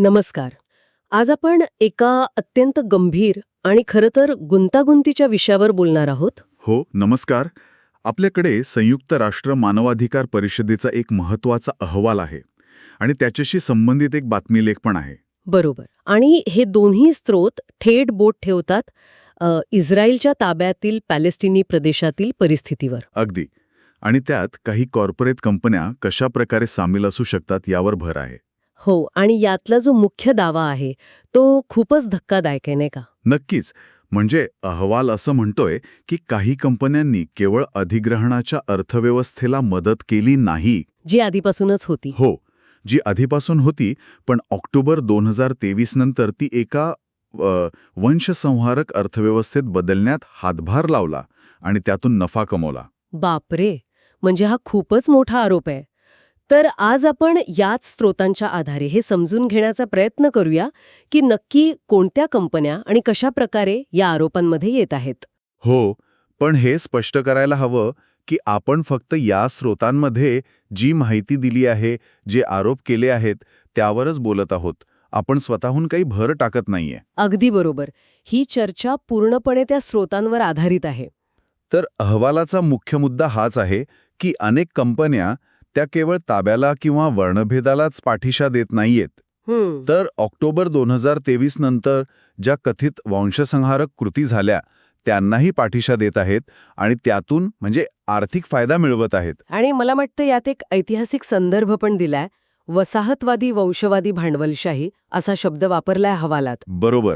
नमस्कार. आज आपण एका अत्यंत गंभीर आणि खरं तर गुंतागुंतीच्या विषयावर बोलणार आहोत. हो नमस्कार. आपल्याकडे संयुक्त राष्ट्र मानवाधिकार परिषदेचा एक महत्त्वाचा अहवाल आहे आणि त्याच्याशी संबंधित एक बातमीलेख पण आहे. बरोबर. आणि हे दोन्ही स्रोत थेट बोट ठेवतात इस्रायलच्या ताब्यातील पॅलेस्टिनी प्रदेशातील परिस्थितीवर. अगदी. आणि त्यात काही कॉर्पोरेट कंपन्या कशा प्रकारे सामील असू शकतात यावर भर आहे. हो आणि यातला जो मुख्य दावा आहे तो खूपच धक्कादायक आहे नाही का? नक्कीच. म्हणजे अहवाल असं म्हणतोय की काही कंपन्यांनी केवळ अधिग्रहणाच्या अर्थव्यवस्थेला मदत केली नाही. जी आधीपासूनच होती. हो जी आधीपासून होती पण ऑक्टोबर दोन हजार तेवीस नंतर ती एका अ, वंशसंहारक अर्थव्यवस्थेत बदलण्यात हातभार लावला आणि त्यातून नफा कमवला. बापरे! म्हणजे हा खूपच मोठा आरोप आहे. तर आज आपण याच स्रोतांच्या आधारे हे समजून घेण्याचा प्रयत्न करूया की नक्की कोणत्या कंपन्या आणि कशा प्रकारे या आरोपांमध्ये येत आहेत. हो पण हे स्पष्ट करायला हवं की आपण फक्त या स्रोतांमध्ये जी माहिती दिली आहे जे आरोप केले आहेत त्यावरच बोलत आहोत. आपण स्वतःहून काही भर टाकत नाहीये. अगदी बरोबर. ही चर्चा पूर्णपणे त्या स्रोतांवर आधारित आहे. तर अहवालाचा मुख्य मुद्दा हाच आहे की अनेक कंपन्या त्या केवळ ताब्याला किंवा वर्णभेदालाच पाठिशा देत नाहीयेत. तर ऑक्टोबर दोन हजार तेवीस नंतर ज्या कथित वंशसंहारक कृती झाल्या त्यांनाही पाठिशा देत आहेत आणि त्यातून म्हणजे आर्थिक फायदा मिळवत आहेत. आणि मला वाटतं यात एक ऐतिहासिक संदर्भ पण दिलाय. वसाहतवादी वंशवादी भांडवलशाही असा शब्द वापरलाय हवालात बरोबर.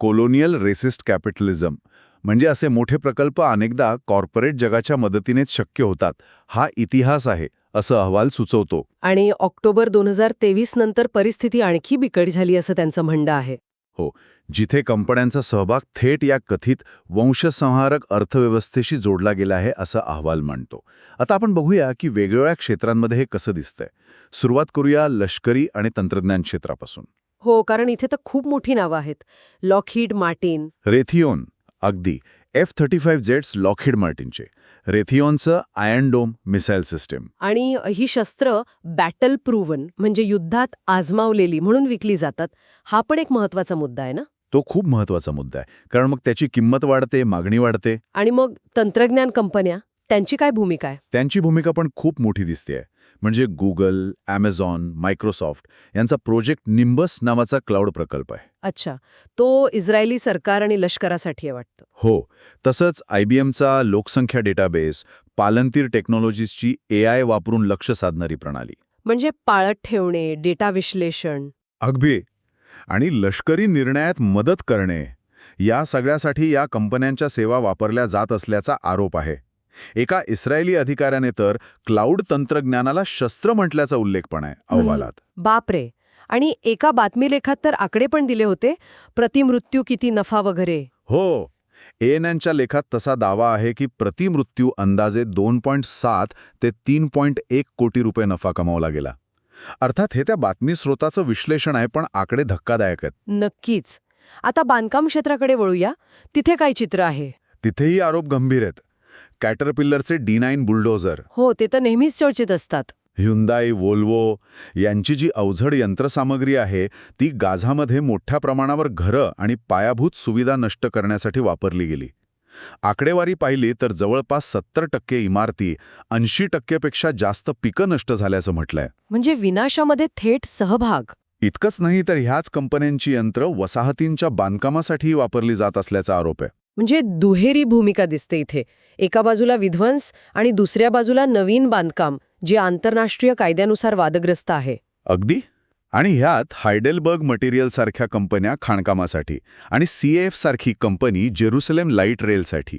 कोलोनियल रेसिस्ट कॅपिटलिझम म्हणजे असे मोठे प्रकल्प अनेकदा कॉर्पोरेट जगाच्या मदतीनेच शक्य होतात. हा इतिहास आहे. असं अहवाल सुचवतो. आणि ऑक्टोबर दोन हजार तेवीस नंतर परिस्थिती आणखी बिकट झाली असं त्यांचं म्हणणं आहे. जिथे कंपन्यांचा सहभाग थेट या कथित वंशसंहारक अर्थव्यवस्थेशी जोडला गेला आहे असं अहवाल मांडतो. आता आपण बघूया की वेगवेगळ्या क्षेत्रांमध्ये हे कसं दिसतंय. सुरुवात करूया लष्करी आणि तंत्रज्ञान क्षेत्रापासून. हो कारण इथे तर खूप मोठी नावं आहेत. Lockheed Martin. रेथिओन अगदी. F thirty five jets Lockheed मार्टिनचे रेथिओनचं आयन डोम मिसाईल सिस्टीम. आणि ही शस्त्र बॅटल प्रूव्हन म्हणजे युद्धात आजमावलेली म्हणून विकली जातात हा पण एक महत्त्वाचा मुद्दा आहे ना? तो खूप महत्त्वाचा मुद्दा आहे कारण मग त्याची किंमत वाढते मागणी वाढते. आणि मग तंत्रज्ञान कंपन्या त्यांची काय भूमिका आहे? त्यांची भूमिका पण खूप मोठी दिसते म्हणजे गुगल ॲमेझॉन मायक्रोसॉफ्ट यांचा प्रोजेक्ट निम्बस नावाचा क्लाउड प्रकल्प आहे. अच्छा. तो इस्रायली सरकार आणि लष्करासाठी आहे वाटतं. हो. तसंच आय बी एमचा लोकसंख्या डेटाबेस पालंतीर टेक्नॉलॉजीजची ए आय वापरून लक्ष साधणारी प्रणाली. म्हणजे पाळत ठेवणे डेटा विश्लेषण. अगदी. आणि लष्करी निर्णयात मदत करणे या सगळ्यासाठी या कंपन्यांच्या सेवा वापरल्या जात असल्याचा आरोप आहे. एका इस्रायली अधिकाऱ्याने तर क्लाउड तंत्रज्ञानाला शस्त्र म्हटल्याचा उल्लेख पण आहे अहवालात. बापरे. आणि एका बातमीलेखात तर आकडे पण दिले होते प्रतिमृत्यू किती नफा वगैरे. हो एएनएनच्या लेखात तसा दावा आहे की प्रतिमृत्यू अंदाजे दोन पॉईंट सात ते तीन पॉईंट एक कोटी रुपये नफा कमावला गेला अर्थात हे त्या बातमी स्रोताचं विश्लेषण आहे पण आकडे धक्कादायक आहेत. नक्कीच. आता बांधकाम क्षेत्राकडे वळूया. तिथे काय चित्र आहे? तिथेही आरोप गंभीर आहेत. कॅटरपिल्लरचे डी नाईन बुलडोझर हो ते तर नेहमीच चर्चेत असतात. ह्युंदाई वोल्वो यांची जी अवझड यंत्रसामग्री आहे ती गाझामध्ये मोठ्या प्रमाणावर घरं आणि पायाभूत सुविधा नष्ट करण्यासाठी वापरली गेली. आकडेवारी पाहिली तर जवळपास सत्तर टक्के इमारती ऐंशी टक्केपेक्षा जास्त पिकं नष्ट झाल्याचं म्हटलंय. म्हणजे विनाशामध्ये थेट सहभाग. इतकंच नाही तर ह्याच कंपन्यांची यंत्र वसाहतींच्या बांधकामासाठीही वापरली जात असल्याचा आरोप आहे. म्हणजे दुहेरी भूमिका दिसते इथे. एका बाजूला विध्वंस आणि दुसऱ्या बाजूला नवीन बांधकाम. जे आंतरराष्ट्रीय कायद्यानुसार वादग्रस्त आहे. अगदी? आणि ह्यात हायडेलबर्ग मटेरियल सारख्या कंपन्या खाणकामासाठी आणि सीएफ सारखी कंपनी जेरुसलेम लाइट रेलसाठी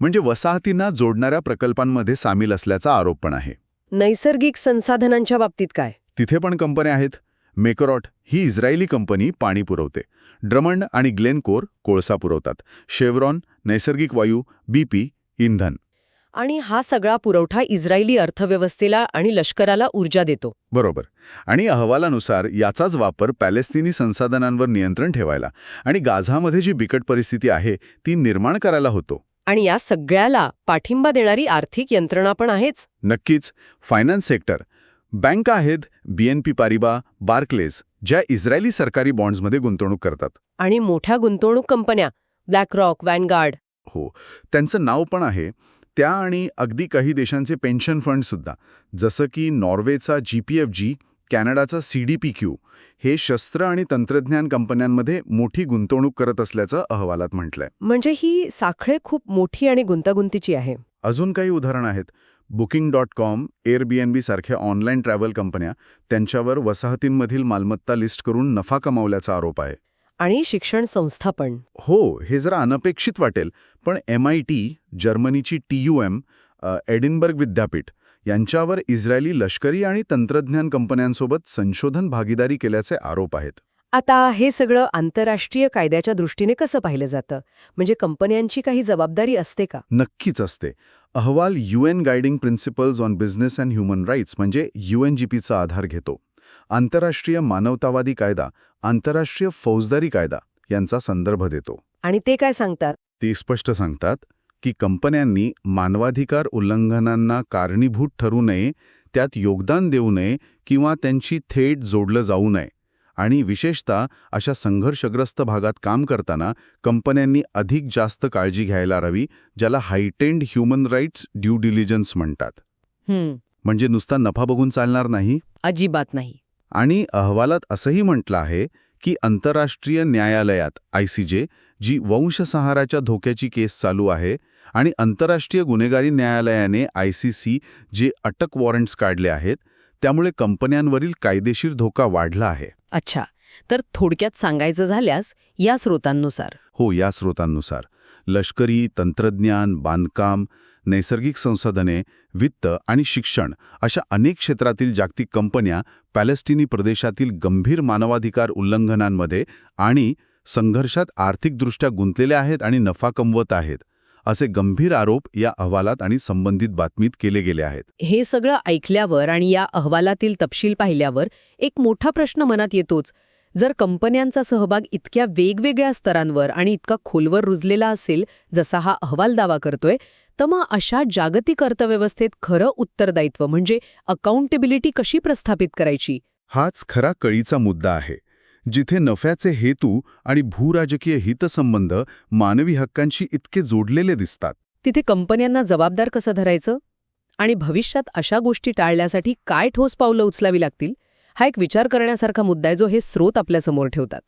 म्हणजे वसाहतींना जोडणाऱ्या प्रकल्पांमध्ये सामील असल्याचा आरोप पण आहे. नैसर्गिक संसाधनांच्या बाबतीत काय? तिथे पण कंपन्या आहेत. मेकरॉट ही इस्रायली कंपनी पाणी पुरवते. ड्रमंड आणि ग्लेनकोर कोळसा पुरवतात. शेवरॉन नैसर्गिक वायू बीपी इंधन. आणि हा सगळा पुरवठा इस्रायली अर्थव्यवस्थेला आणि लष्कराला ऊर्जा देतो. बरोबर. आणि अहवालानुसार याचाच वापर पॅलेस्तिनी संसाधनांवर नियंत्रण ठेवायला आणि गाझामध्ये जी बिकट परिस्थिती आहे ती निर्माण करायला होतो. आणि या सगळ्याला पाठिंबा देणारी आर्थिक यंत्रणा पण आहेच. नक्कीच. Finance sector. बँका आहेत बीएनपी पारिबा बार्कलेज ज्या इस्रायली सरकारी बॉन्ड्समध्ये गुंतवणूक करतात. आणि मोठ्या गुंतवणूक कंपन्या ब्लॅक रॉक वॅनगार्ड हो. त्यांचं नाव पण आहे त्या आणि अगदी काही देशांचे पेन्शन फंडसुद्धा जसं की नॉर्वेचा जी पी एफ जी कॅनडाचा सी डी पी क्यू हे शस्त्र आणि तंत्रज्ञान कंपन्यांमध्ये मोठी गुंतवणूक करत असल्याचं अहवालात म्हटलंय. म्हणजे ही साखळे खूप मोठी आणि गुंतागुंतीची आहे. अजून काही उदाहरण आहेत. बुकिंग डॉट कॉम एअरबीएनबी सारख्या ऑनलाईन ट्रॅव्हल कंपन्या त्यांच्यावर वसाहतींमधील मालमत्ता लिस्ट करून नफा कमावल्याचा आरोप आहे. आणि शिक्षण संस्था पण. हो हे जरा अनपेक्षित वाटेल पण एम आय टी जर्मनीची टी यू एम एडिनबर्ग विद्यापीठ यांच्यावर इस्रायली लष्करी आणि तंत्रज्ञान कंपन्यांसोबत संशोधन भागीदारी केल्याचे आरोप आहेत. आता हे सगळं आंतरराष्ट्रीय कायद्याच्या दृष्टीने कसं पाहिलं जातं? म्हणजे कंपन्यांची काही जबाबदारी असते का? नक्कीच असते. अहवाल UN guiding principles on business and human rights म्हणजे यूएनजीपीचा आधार घेतो. आंतरराष्ट्रीय मानवतावादी कायदा आंतरराष्ट्रीय फौजदारी कायदा यांचा संदर्भ देतो. आणि ते काय सांगतात? ते स्पष्ट सांगतात की कंपन्यांनी मानवाधिकार उल्लंघनांना कारणीभूत ठरू नये त्यात योगदान देऊ नये किंवा त्यांची थेट जोडलं जाऊ नये. आणि विशेषतः अशा संघर्षग्रस्त भागात काम करताना कंपन्यांनी अधिक जास्त काळजी घ्यायला हवी ज्याला heightened human rights due diligence म्हणतात. म्हणजे नुसता नफा बघून चालणार नाही? अजिबात नाही. आणि अहवालात असंही म्हटलं आहे की आंतरराष्ट्रीय न्यायालयात आयसीजे जी वंशसंहाराच्या धोक्याची केस चालू आहे आणि आंतरराष्ट्रीय गुन्हेगारी न्यायालयाने आयसीसी जे अटक वॉरंट्स काढले आहेत त्यामुळे कंपन्यांवरील कायदेशीर धोका वाढला आहे. अच्छा तर थोडक्यात सांगायचं झाल्यास या स्रोतांनुसार. हो या स्रोतांनुसार. लष्करी तंत्रज्ञान बांधकाम नैसर्गिक संसाधने वित्त आणि शिक्षण अशा अनेक क्षेत्रातील जागतिक कंपन्या पॅलेस्टिनी प्रदेशातील गंभीर मानवाधिकार उल्लंघनांमध्ये आणि संघर्षात आर्थिकदृष्ट्या गुंतलेल्या आहेत आणि नफा कमवत आहेत असे गंभीर आरोप या अहवालात आणि संबंधित बातमीत केले गेले आहेत. हे सगळं ऐकल्यावर आणि या अहवालातील तपशील पाहिल्यावर एक मोठा प्रश्न मनात येतोच जर कंपन्यांचा सहभाग इतक्या वेगवेगळ्या स्तरांवर आणि इतका खोलवर रुजलेला असेल जसा हा अहवाल दावा करतोय तर मग अशा जागतिक अर्थव्यवस्थेत खरं उत्तरदायित्व म्हणजे अकाउंटेबिलिटी कशी प्रस्थापित करायची? हाच खरा कळीचा मुद्दा आहे जिथे नफ्याचे हेतू आणि भूराजकीय हितसंबंध मानवी हक्कांशी इतके जोडलेले दिसतात. तिथे कंपन्यांना जबाबदार कसं धरायचं? आणि भविष्यात अशा गोष्टी टाळण्यासाठी काय ठोस पावलं उचलावी लागतील? हा एक विचार करण्यासारखा मुद्दा आहे जो हे स्रोत आपल्यासमोर ठेवतात.